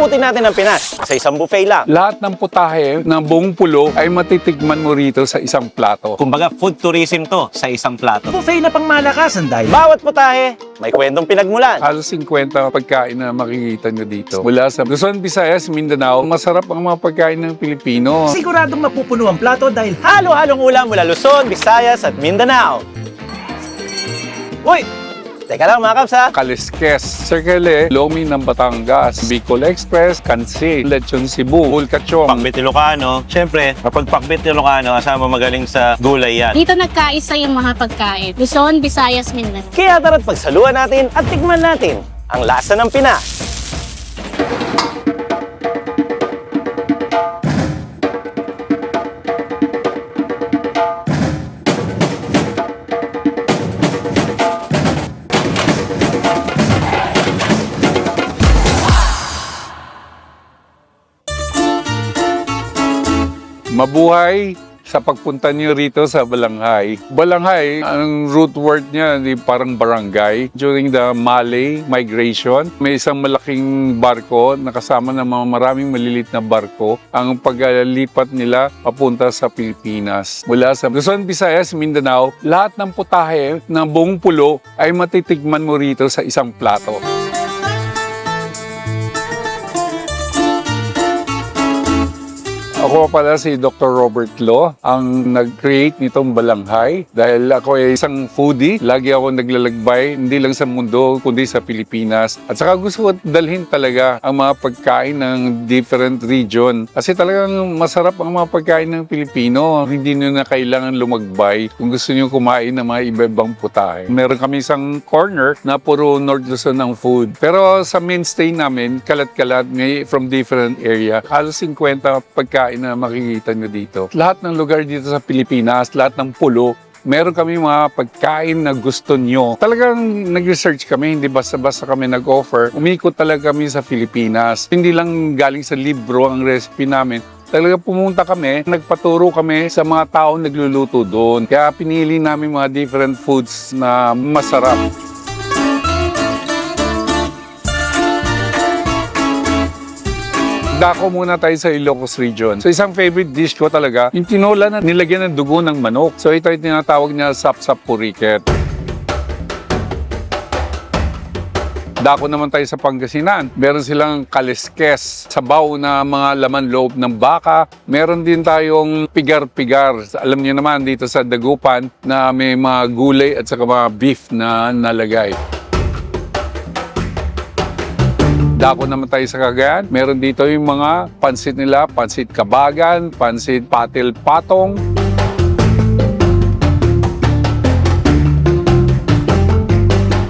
Abutin natin ang Pinas sa isang buffet lang. Lahat ng putahe ng buong pulo ay matitikman mo rito sa isang plato. Kumbaga, food tourism to sa isang plato. Buffet na pangmalakasan dahil Bawat putahe, may kwentong pinagmulan. Halos 50 pagkain na makikita nyo dito. Mula sa Luzon, Visayas, Mindanao, masarap ang mga pagkain ng Pilipino. siguradong mapupuno ang plato dahil Halo-halong ulam mula Luzon, Visayas at Mindanao. Uy! Teka lang mga kaps ha. Kaliskes, Circle, Lomi ng Batangas, Bicol Express, Kansi, Lechon Cebu, Bulkachong. Pakbet Ilocano. Siyempre, kapag pakbet Ilocano, asama magaling sa gulay yan. Dito nagkaisa yung mga pagkain. Luzon, Visayas, Mindanao. Kaya tara't pagsaluhan natin at tikman natin ang lasa ng Pinas. Mabuhay sa pagpunta niyo rito sa Balanghay. Balanghay, ang root word niya di parang barangay. During the Malay migration, may isang malaking barko na kasama ng mga maraming malilit na barko ang paglipat nila papunta sa Pilipinas. Mula sa Luzon, Visayas, Mindanao, lahat ng putahe ng buong pulo ay matitikman mo rito sa isang plato. Ako pala si Dr. Robert Lo, ang nag-create nitong balanghay. Dahil ako ay isang foodie, lagi ako naglalagbay, hindi lang sa mundo, kundi sa Pilipinas. At saka gusto ko dalhin talaga ang mga pagkain ng different region. Kasi talagang masarap ang mga pagkain ng Pilipino. Hindi nyo na kailangan lumagbay kung gusto nyo kumain ng mga iba-ibang putahe. Meron kami isang corner na puro North Luzon ng food. Pero sa mainstay namin, kalat-kalat, may from different area. Halos 50 pagkain na makikita nyo dito. Lahat ng lugar dito sa Pilipinas, lahat ng pulo, meron kami mga pagkain na gusto nyo. Talagang nag-research kami, hindi basta-basta kami nag-offer. Umikot talaga kami sa Pilipinas. Hindi lang galing sa libro ang recipe namin. Talaga pumunta kami, nagpaturo kami sa mga tao nagluluto doon. Kaya pinili namin mga different foods na masarap. Dako muna tayo sa Ilocos region. So isang favorite dish ko talaga, yung tinola na nilagyan ng dugo ng manok. So ito yung tinatawag niya sap-sap puriket. Dako naman tayo sa Pangasinan. Meron silang kaliskes, sabaw na mga laman loob ng baka. Meron din tayong pigar-pigar. Alam niyo naman dito sa Dagupan na may mga gulay at saka mga beef na nalagay. Dako naman tayo sa Cagayan. Meron dito yung mga pansit nila, pansit kabagan, pansit patil patong.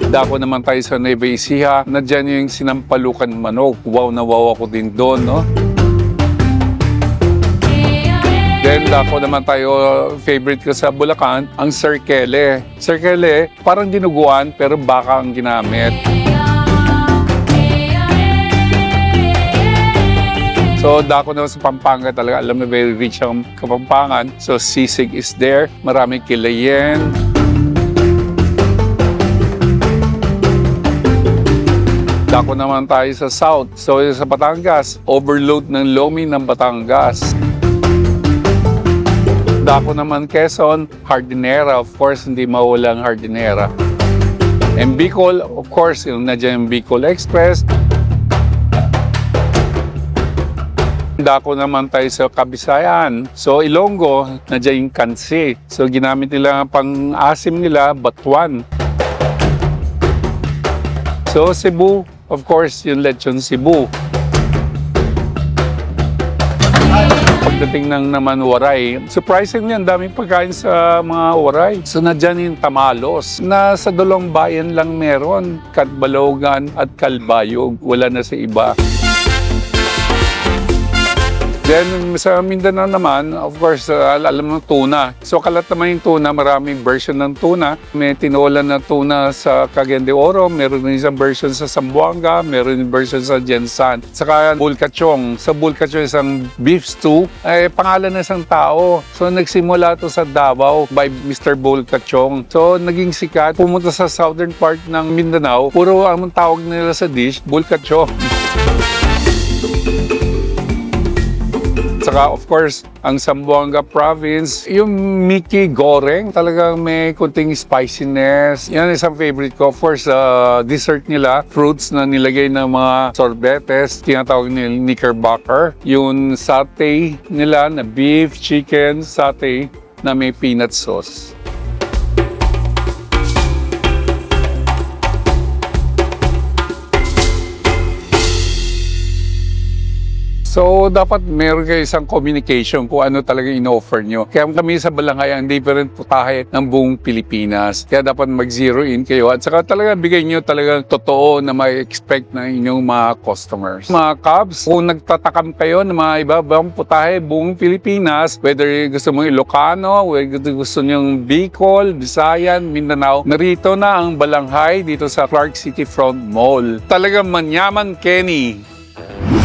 Dako naman tayo sa Nueva Ecija. Nandiyan yung sinampalukan manok. Wow na wow ako din doon, no? Then dako naman tayo, favorite ko sa Bulacan, ang Serkele. Serkele, parang dinuguan pero baka ang ginamit. So, dako naman sa Pampanga talaga. Alam na very rich ang Kapampangan. So, sisig is there. Marami kilayen. Dako naman tayo sa South. So, sa Batangas, overload ng lomi ng Batangas. Dako naman Quezon, hardinera. Of course, hindi mawala ang hardinera. And Bicol, of course, yung nandiyan yung Bicol Express. Dako naman tayo sa Kabisayan. So Ilonggo, nandiyan yung Kansi. So ginamit nila pang asim nila, Batuan. So Cebu, of course, yung Lechon Cebu. Pagdating ng naman Waray, surprisingly, ang daming pagkain sa mga Waray. So nandiyan yung Tamalos, na sa dalawang bayan lang meron, Katbalogan at Kalbayog. Wala na sa iba. Then sa Mindanao naman, of course, uh, alam mo tuna. So kalat naman yung tuna, maraming version ng tuna. May tinola na tuna sa Cagayan de Oro, meron din isang version sa Zamboanga, meron din version sa Jensan. Saka Bulkachong. Sa Bulkachong, isang beef stew, ay pangalan ng isang tao. So nagsimula to sa Davao by Mr. Bulkachong. So naging sikat, pumunta sa southern part ng Mindanao, puro ang tawag nila sa dish, Bulkachong. saka of course, ang Zamboanga province, yung Mickey Goreng, talagang may kunting spiciness. Yan isang favorite ko. Of course, uh, dessert nila, fruits na nilagay ng mga sorbetes, tinatawag nila knickerbocker. Yung satay nila na beef, chicken, satay na may peanut sauce. So, dapat meron kayo isang communication kung ano talaga in-offer nyo. Kaya kami sa Balangay ang different putahe ng buong Pilipinas. Kaya dapat mag-zero in kayo at saka talaga bigay nyo talagang totoo na may expect ng inyong mga customers. Mga Cubs, kung nagtatakam kayo ng mga iba-ibang putahe buong Pilipinas, whether gusto mo Ilocano, whether gusto nyo Bicol, Visayan, Mindanao, narito na ang Balanghay dito sa Clark City Front Mall. Talagang manyaman Kenny.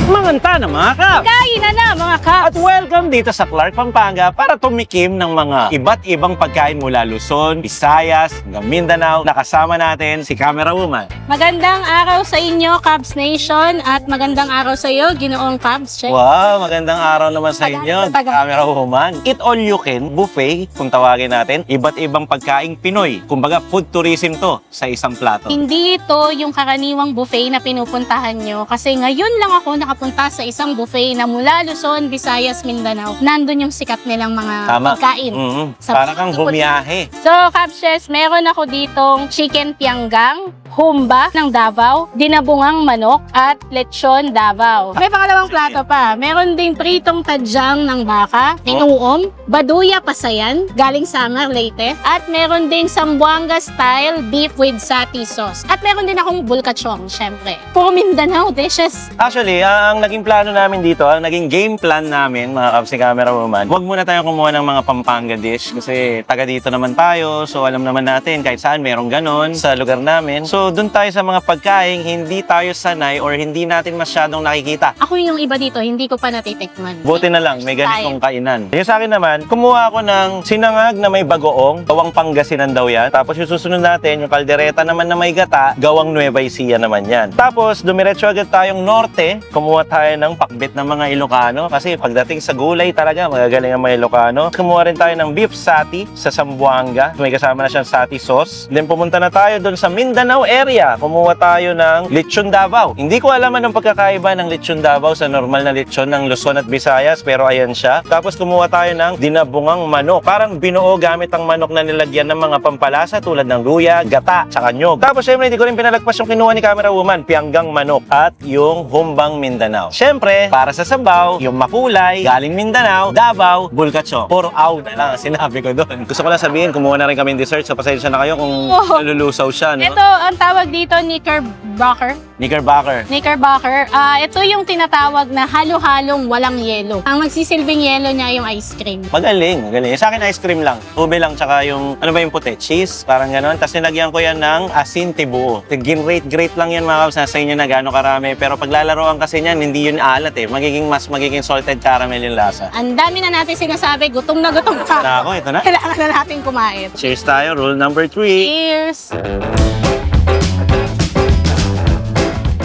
Manganta na mga kap! Kain na na mga kap! At welcome dito sa Clark, Pampanga para tumikim ng mga iba't ibang pagkain mula Luzon, Visayas, hanggang Mindanao. Nakasama natin si Camera Woman. Magandang araw sa inyo, Cubs Nation, at magandang araw sa iyo, Ginoong Cubs. Check. Wow, magandang araw naman sa inyo, Camera Woman. Eat all you can, buffet, kung tawagin natin. Iba't ibang pagkaing Pinoy. Kumbaga, food tourism to sa isang plato. Hindi ito yung karaniwang buffet na pinupuntahan nyo kasi ngayon lang ako nakapunta sa isang buffet na mula Luzon, Visayas, Mindanao. Nandun yung sikat nilang mga Tama. pagkain. Mm, Sa para kang bumiyahe. So, Capshes, meron ako ditong chicken pianggang, humba ng Davao, dinabungang manok, at lechon Davao. May pangalawang plato pa. Meron ding pritong tadyang ng baka, tinuom, baduya pasayan, galing Samar, Leyte, at meron ding Sambuanga style beef with sati sauce. At meron din akong bulkachong, syempre. Puro Mindanao dishes. Actually, ang naging plano namin dito, ang naging game plan namin, mga ni Camera Woman, huwag muna tayo kumuha ng mga Pampanga dish kasi taga dito naman tayo, so alam naman natin kahit saan merong ganon sa lugar namin. So, dun tayo sa mga pagkain, hindi tayo sanay or hindi natin masyadong nakikita. Ako yung iba dito, hindi ko pa natitikman. Buti na lang, may ganitong kainan. Yung sa akin naman, kumuha ako ng sinangag na may bagoong, gawang Pangasinan daw yan. Tapos yung susunod natin, yung kaldereta naman na may gata, gawang Nueva Ecija naman yan. Tapos, dumiretso agad tayong norte, kumuha tayo ng pakbit ng mga Ilocano. Kasi pagdating sa gulay talaga, magagaling ang mga Ilocano. Kumuha rin tayo ng beef sati sa Zamboanga. May kasama na siyang sati sauce. Then pumunta na tayo doon sa Mindanao area. Kumuha tayo ng lechon Davao. Hindi ko alam anong pagkakaiba ng lechon Davao sa normal na lechon ng Luzon at Visayas, pero ayan siya. Tapos kumuha tayo ng dinabungang manok. Parang binuo gamit ang manok na nilagyan ng mga pampalasa tulad ng luya, gata, tsaka nyog. Tapos syempre hindi ko rin pinalagpas yung kinuha ni Camera Woman, pianggang manok at yung humbang Mindanao. Syempre, para sa sabaw, yung makulay, galing Mindanao, Davao, Bulkachong. Puro aw na lang ang sinabi ko doon. Gusto ko lang sabihin, kumuha na rin kami ng dessert, so pasensya na kayo kung nalulusaw siya. No? Ito, ang tawag dito, knickerbocker. Knickerbocker. Knickerbocker, ah ito yung tinatawag na halo-halong walang yelo. Ang magsisilbing yelo niya yung ice cream. Magaling, magaling. Sa akin, ice cream lang. Ube lang, tsaka yung, ano ba yung puti? Cheese, parang gano'n. Tapos nilagyan ko yan ng asin tibuo. Gin-rate-grate lang yan mga kabs. Nasa inyo na gano'ng karami. Pero paglalaroan kasi niyan, hindi yun alat eh. Magiging mas magiging salted caramel yung lasa. Ang dami na natin sinasabi, gutom na gutom ka. Nako, ito na. Kailangan na natin kumain. Cheers tayo. Rule number three. Cheers!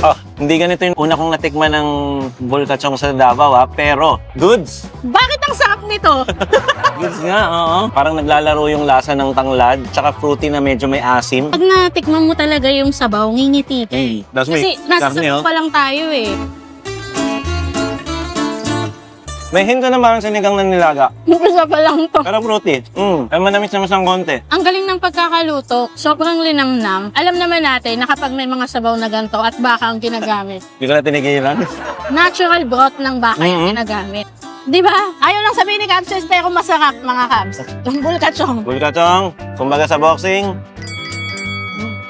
Oh, hindi ganito yung una kong natikman ng bulkachong sa Davao ha. Pero, goods. Bakit ang sarap nito? Goods nga, oo. Parang naglalaro yung lasa ng tanglad. Tsaka fruity na medyo may asim. Pag natikman mo talaga yung sabaw, ngingiti ka. eh. Tapos may Kasi nasa sabaw oh. pa lang tayo eh. May hinto naman sa sinigang ng nilaga. Umpisa pa lang to. Pero fruity. Mm. Ay, manamis naman ng konti. Ang galing ng pagkakaluto, sobrang linamnam. Alam naman natin na kapag may mga sabaw na ganito at baka ang ginagamit, Hindi ko na tinigilan. natural broth ng baka yung Mhm. ginagamit. Di ba? Ayaw lang sabihin ni Capses pero masarap mga Cabs. Bulkachong, Bulkachong, kumbaga sa boxing,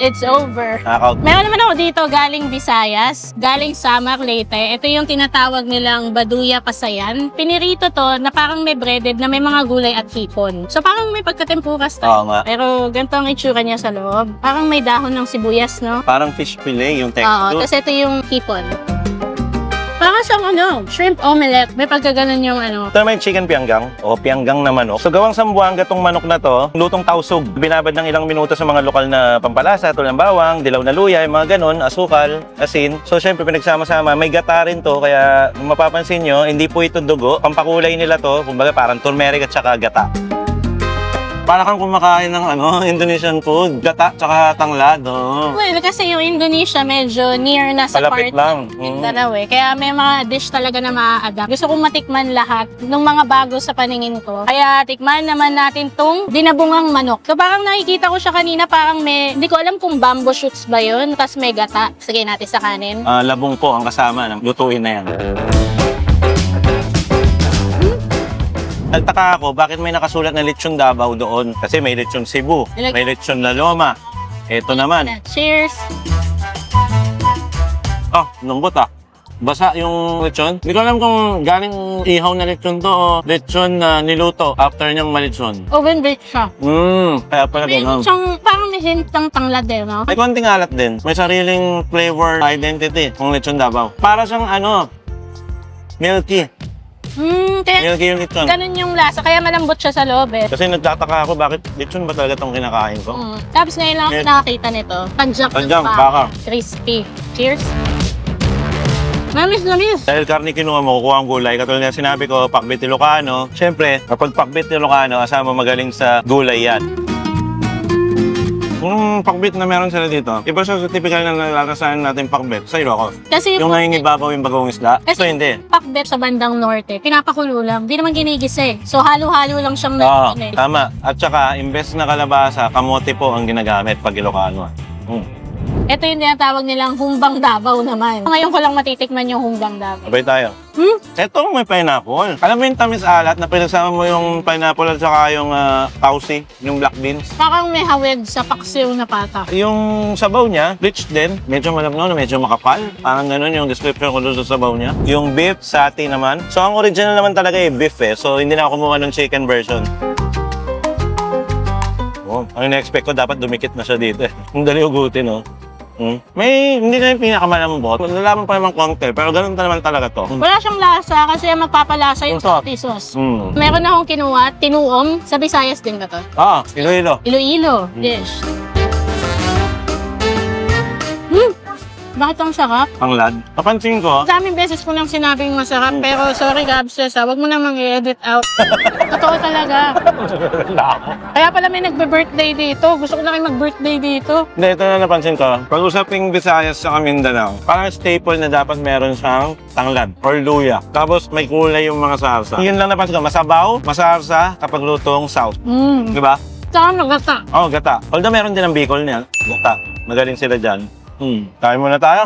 it's over. knockout. Meron naman ako dito galing Visayas, galing Samar, Leyte. Ito yung tinatawag nilang Baduya Pasayan. Pinirito to na parang may breaded na may mga gulay at hipon. So parang may pagkatempuras Oo tayo. nga. Pero ganito ang itsura niya sa loob. Parang may dahon ng sibuyas, no? Parang fish fillet yung Oo, texture. tapos ito yung hipon. Parang siyang Oh no, shrimp omelette. May pagkaganon yung ano. Ito naman yung chicken pianggang o pianggang na manok. So gawang Sambuanga tong manok na to, lutong tausog. Binabad ng ilang minuto sa mga lokal na pampalasa, tulad ng bawang, dilaw na luya, yung mga ganon, asukal, asin. So syempre pinagsama-sama, may gata rin to, kaya mapapansin nyo, hindi po ito dugo. Pampakulay nila to, kumbaga parang turmeric at saka gata. Para kang kumakain ng ano, Indonesian food, gata tsaka tanglad. Oh. Well, kasi yung Indonesia medyo near na sa Palapit part lang. Mm. Mindanao eh. Kaya may mga dish talaga na maa-adapt. Gusto kong matikman lahat ng mga bago sa paningin ko. Kaya tikman naman natin tong dinabungang manok. So parang nakikita ko siya kanina parang may, hindi ko alam kung bamboo shoots ba yun. Tapos may gata. Sige natin sa kanin. Ah, labong po ang kasama ng lutuin na yan. Nagtaka ako, bakit may nakasulat na lechon Davao doon? Kasi may lechon Cebu, may lechon La Loma. Ito naman. Cheers! Oh, lambot ah. Basa yung lechon. Hindi ko alam kung galing ihaw na lechon to o lechon na niluto after niyang malechon. Oven baked siya. Mmm, kaya pala May ganun. siyang, parang may hint ng tanglad no? May konting alat din. May sariling flavor identity ng lechon Davao. Para siyang ano, milky. Hmm, kaya Milky yung lechon. ganun yung lasa. Kaya malambot siya sa loob eh. Kasi nagtataka ako bakit lechon ba talaga itong kinakain ko? Mm. Tapos ngayon lang ako Yes. nakakita nito. Tanjak ng Tanjak, baka. baka. Crispy. Cheers! Namis, namis! Dahil karne kinuha mo, kukuha ang gulay. Katulad na sinabi ko, pakbit Ilocano. Siyempre, kapag pakbit Ilocano, asama magaling sa gulay yan. Yung pakbit na meron sila dito, iba siya sa typical na nalalasahan natin pakbit sa Ilocos. Kasi Yung nangingibabaw yung bagong isda, ito hindi. pakbet sa bandang norte, pinapakulo lang. Di naman ginigis eh. So halo-halo lang siyang Oo, eh. tama. At saka, imbes na kalabasa, kamote po ang ginagamit pag Ilocano. Mm. Ito yung tinatawag nilang humbang Davao naman. Ngayon ko lang matitikman yung humbang Davao. Sabay tayo. Hmm? Ito may pineapple. Alam mo yung tamis alat na pinagsama mo yung pineapple at saka yung uh, tausi, yung black beans. Parang may hawig sa paksiw na pata. Yung sabaw niya, rich din. Medyo malabnaw na medyo makapal. Parang ganun yung description ko doon sa sabaw niya. Yung beef, sati naman. So, ang original naman talaga eh, beef eh. So, hindi na ako kumuha ng chicken version. Oh, ang in-expect ko, dapat dumikit na siya dito eh. Ang dali ugutin, oh. Hmm. May, hindi na yung pinakamalambot. Nalaman pa naman konti, pero ganun naman talaga to. Wala siyang lasa kasi ang magpapalasa yung Yung sauce. sauce. sauce. Hmm. Meron akong kinuha, tinuom. Sa Visayas din ba to? Ah, Iloilo. Iloilo dish. Bakit ang sarap? Ang lad. Napansin ko, Daming beses ko nang sinabing masarap, pero sorry Gabses, ah, wag mo namang i-edit out. Totoo talaga. Kaya pala may nagbe-birthday dito. Gusto ko na kayo mag-birthday dito. Hindi, ito na napansin ko. Pag usaping Visayas sa Mindanao, parang staple na dapat meron siyang tanglad or luya. Tapos may kulay yung mga sarsa. Yun lang napansin ko. Masabaw, masarsa kapag lutong south. Mm. Di ba? Saka magata. Oh, gata. Although meron din ang Bicol niya. Gata. Magaling sila dyan. Hmm. Kain muna tayo.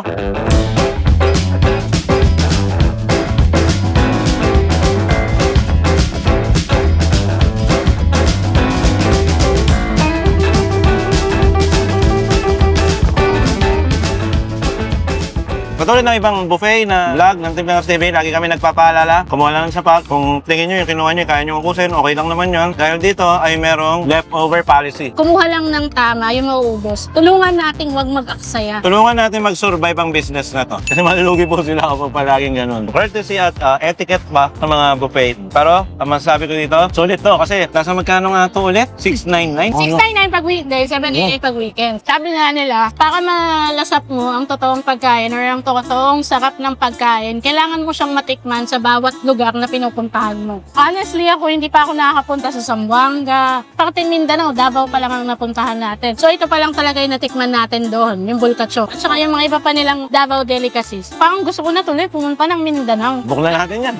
Katulad ng ibang buffet na vlog ng Team Pinas TV, lagi kami nagpapaalala, kumuha lang ng sapat. Kung tingin nyo yung kinuha nyo, kaya nyo kukusin, okay lang naman yun. Dahil dito ay merong leftover policy. Kumuha lang ng tama yung mauubos. Tulungan nating wag mag-aksaya. Tulungan natin mag-survive ang business na to. Kasi malulugi po sila kapag palaging ganun. Courtesy at uh, etiquette ba ng mga buffet. Pero, ang masasabi ko dito, sulit to. Kasi, nasa magkano nga to ulit? 699? 699 pag weekday, 788 pag weekend. Sabi nga nila, para malasap mo ang totoong pagkain or ang totoong sarap ng pagkain, kailangan mo siyang matikman sa bawat lugar na pinupuntahan mo. Honestly ako, hindi pa ako nakakapunta sa Zamboanga. Parte Mindanao, Davao pa lang ang napuntahan natin. So ito pa lang talaga yung natikman natin doon, yung bulkacho. At saka yung mga iba pa nilang Davao delicacies. Parang gusto ko na tuloy pumunta ng Mindanao. Book na natin yan.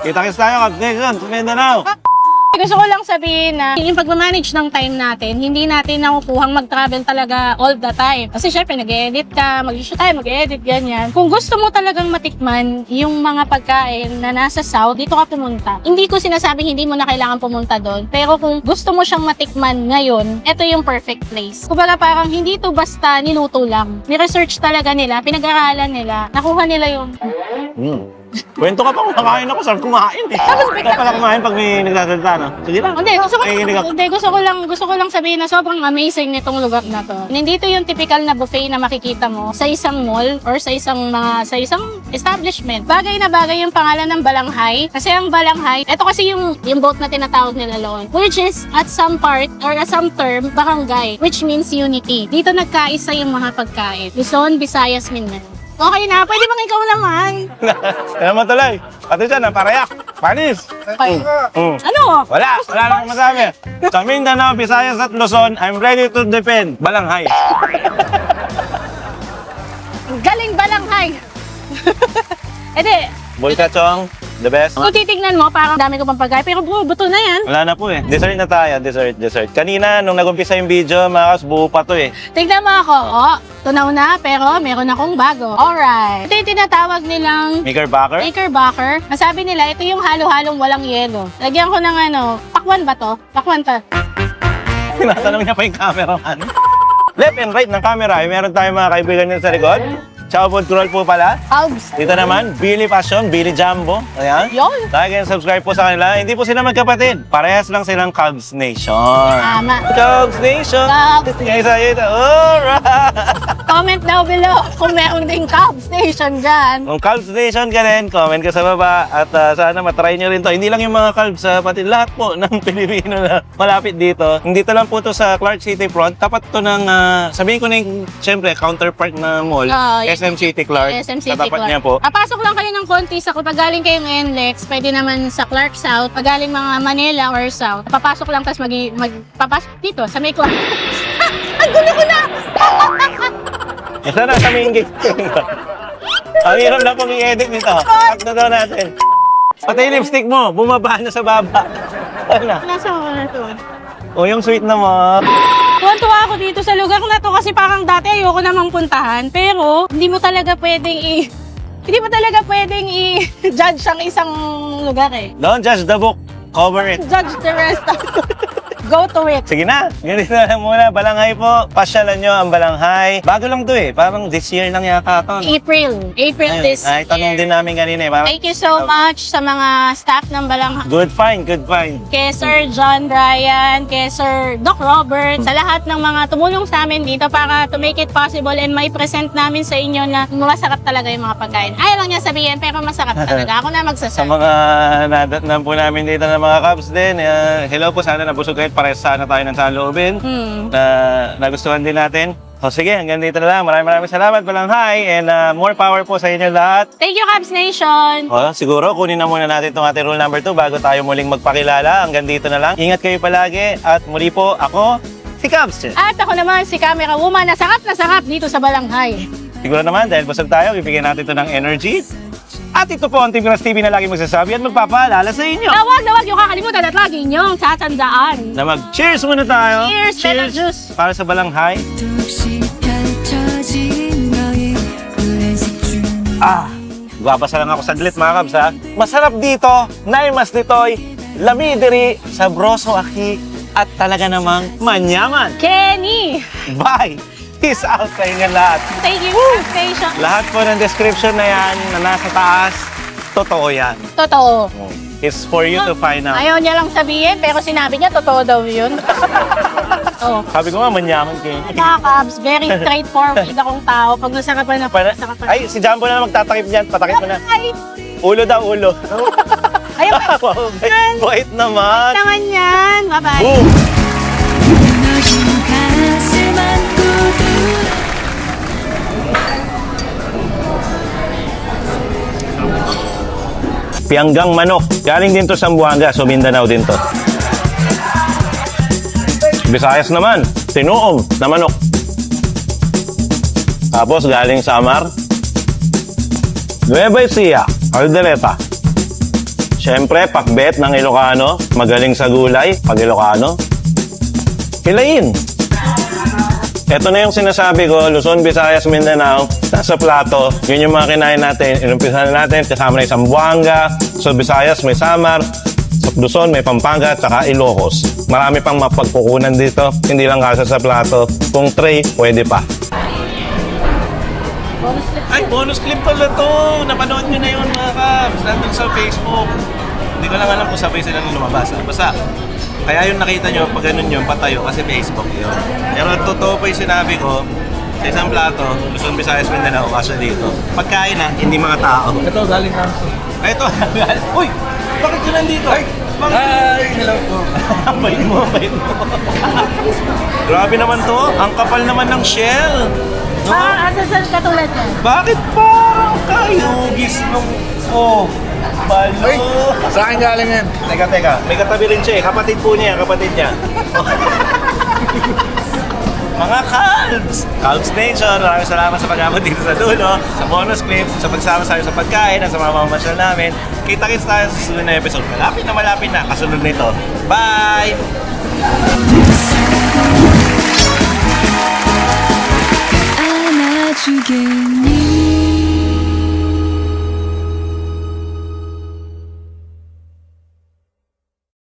Kita-kits tayo, Captain. Mindanao. Gusto ko lang sabihin na yung pagmamanage ng time natin, hindi natin nakukuhang mag-travel talaga all the time. Kasi syempre, nag-edit ka, mag-shoot tayo, mag-edit, ganyan. Kung gusto mo talagang matikman yung mga pagkain na nasa South, dito ka pumunta. Hindi ko sinasabing hindi mo na kailangan pumunta doon. Pero kung gusto mo siyang matikman ngayon, ito yung perfect place. Kumbaga parang hindi to basta niluto lang. Ni-research talaga nila, pinag-aralan nila, nakuha nila yung Mm. Kwento ka pa kung kakain ako, sarap kumain eh. Tapos bigla- Ikaw pala kumain pag may nagsasalita, no? Sige lang. Hindi, gusto ko, Nakikinig ako. hindi, gusto ko lang, gusto ko lang sabihin na sobrang amazing nitong lugar na to. Nandito yung typical na buffet na makikita mo sa isang mall or sa isang mga, sa isang establishment. Bagay na bagay yung pangalan ng Balanghay. Kasi ang Balanghay, ito kasi yung, yung boat na tinatawag nila loon. Which is, at some part, or at some term, barangay. Which means unity. Dito nagkaisa yung mga pagkain. Luzon, Visayas, Mindanao. Okay na, pwede bang ikaw naman? Kaya mo tuloy. Pati dyan, naparayak. Panis. Ay, Mm. ano? Wala, wala nang masabi. Sa Mindanao, Visayas at Luzon, I'm ready to defend. Balanghay. Galing Balanghay. Ede, Bulkachong, the best. Kung titignan mo, parang dami ko pang pagkain. Pero buo, buto na yan. Wala na po eh. Dessert na tayo, dessert, dessert. Kanina, nung nag-umpisa yung video, mga kas, buo pa to eh. Tignan mo ako. Oh, tunaw na, pero meron akong bago. Alright. Ito yung tinatawag nilang Knickerbocker? Knickerbocker. Masabi nila, ito yung halo-halong walang yelo. Lagyan ko ng ano, pakwan ba to? Pakwan to. Tinatanong niya pa yung cameraman. Left and right ng camera, eh, meron tayong mga kaibigan niya sa likod. Food Crawl po pala. Albs. Dito naman, Billy Passion, Billy Jumbo. Ayan. Yun. Like and subscribe po sa kanila. Hindi po sila magkapatid. Parehas lang silang Cubs Nation. Tama. Cubs Nation. Cubs. Ngayon sa ito. Alright. Comment down below kung meron ding Cub Station dyan. Kung Cubs Nation ka rin, comment ka sa baba. At ah, sana matry nyo rin to. Hindi lang yung mga Cubs, ah, pati lahat po ng Pilipino na malapit dito. Dito lang po to sa Clark City Front. Tapat to ng, ah, sabihin ko na yung, syempre, counterpart na mall. Ah, SM City Clark. SM City Katapat Clark. niya po. Papasok lang kayo ng konti sa kung galing kayong NLEX, pwede naman sa Clark South. Pag galing mga Manila or South, papasok lang tapos mag, magpapasok dito sa may Clark. Ang gulo ko na! Ito na sa main gate. Ang hirap na pong i-edit nito. Cut na daw natin. Pati yung lipstick mo, bumaba na sa baba. Ano? Nasa ako na to? O yung sweet na mo. Tuwan-tuwa ako dito sa lugar na to kasi parang dati ayoko namang puntahan. Pero hindi mo talaga pwedeng i... Hindi mo talaga pwedeng i-judge ang isang lugar eh. Don't judge the book. Cover it. Judge the rest. Go to it. Sige na, ganito na lang muna. Balanghay po. Pasyalan nyo ang Balanghay. Bago lang to eh. Parang this year lang yata to. April. April Ayun, this ay, tanong year. din namin kanina eh. Parang, Thank you so much sa mga staff ng Balangha. Good find, good find. Kay Sir John Bryan, kay Sir Doc Robert, sa lahat ng mga tumulong sa amin dito para to make it possible and may present namin sa inyo na masarap talaga yung mga pagkain. Ayaw lang niya sabihin, pero masarap talaga. Ako na Sa magsasabi. mga nadatnan po namin dito ng mga Cubs din, uh, hello po, sana nabusog kayo. Pares sana tayo ng saloobin. Hmm. na nagustuhan din natin. So sige, hanggang dito na lang. Maraming maraming salamat. Walang hi and uh, more power po sa inyo lahat. Thank you, Cubs Nation! O, siguro kunin na muna natin itong ating rule number 2 bago tayo muling magpakilala. Hanggang dito na lang. Ingat kayo palagi at muli po ako, si Cubs. At ako naman, si Camera Woman, na sarap na sarap dito sa Balanghay. Siguro naman dahil busog tayo, bibigyan natin ito ng energy. At ito po ang Team Grass TV na lagi magsasabi at magpapaalala sa inyo. Na wag na wag yung kakalimutan at lagi inyong tatandaan. Na mag-cheers muna tayo. Cheers, Bella Juice. Para sa balanghay. Ah, babasa lang ako saglit mga kabs ha. Masarap dito, naimas ditoy, lamidiri, sabroso aki, at talaga namang manyaman. Kenny! Bye! Peace out sa inyo lahat. Thank you, Nation! Lahat po ng description na yan na nasa taas, totoo yan. Totoo. It's for you to find out. Ayaw niya lang sabihin, pero sinabi niya, totoo daw yun. oh. Sabi ko nga, manyaman kayo. Cubs, very straightforward akong tao. Pag nasarapan na, Para- nasarapan. Ay, si Jumbo na magtatakip dyan. Patakip mo na. Ay, Ulo daw, ulo. ayaw wow, bait naman. naman yan. Bye-bye. Boom! Pianggang manok. Galing din to sa Zamboanga, so Mindanao din to. Visayas naman, tinuom na manok. Tapos galing sa Amar, Nueva Ecija, Caldereta. Siyempre, pakbet ng Ilocano, magaling sa gulay, pag Ilocano. Hilayin. Ito na yung sinasabi ko, Luzon, Visayas, Mindanao, nasa plato. Yun yung mga kinain natin. Inumpisahan na natin, kasama na yung Zamboanga, sa Visayas may Samar, sa Luzon may Pampanga, at saka Ilocos. Marami pang mapagkukunan dito, hindi lang kasa sa plato. Kung tray, pwede pa. Ay, bonus clip pala to! Napanood nyo na yun mga ka! Cubs, nandun sa Facebook. Hindi ko lang alam kung sabay sila nung lumabas. Basta, kaya yung nakita nyo, pag ganun yun, patayo kasi Facebook yun. Pero totoo pa yung sinabi ko, sa isang plato, Luzon, Visayas, Mindanao, kasi dito. Pagkain na, hindi mga tao. Ito, galing. Ay, ito. Uy! Bakit ka nandito? Ay! Hi! Hello po. Bait mo, bait mo. Grabe naman to. Ang kapal naman ng shell. No? Ah, asa saan katulad yan? Bakit parang kayugis nung... Oh, balo. Sa akin galing yan. Teka, teka. May katabi rin siya eh. Kapatid po niya, kapatid niya. Mga Calbs! Calbs Nation, maraming salamat sa pag-abot dito sa dulo, sa bonus clips, sa pagsama sa sa pagkain, at sa mga mamasyal namin. Kita-kits tayo sa susunod na episode. Malapit na malapit na, kasunod nito. Bye!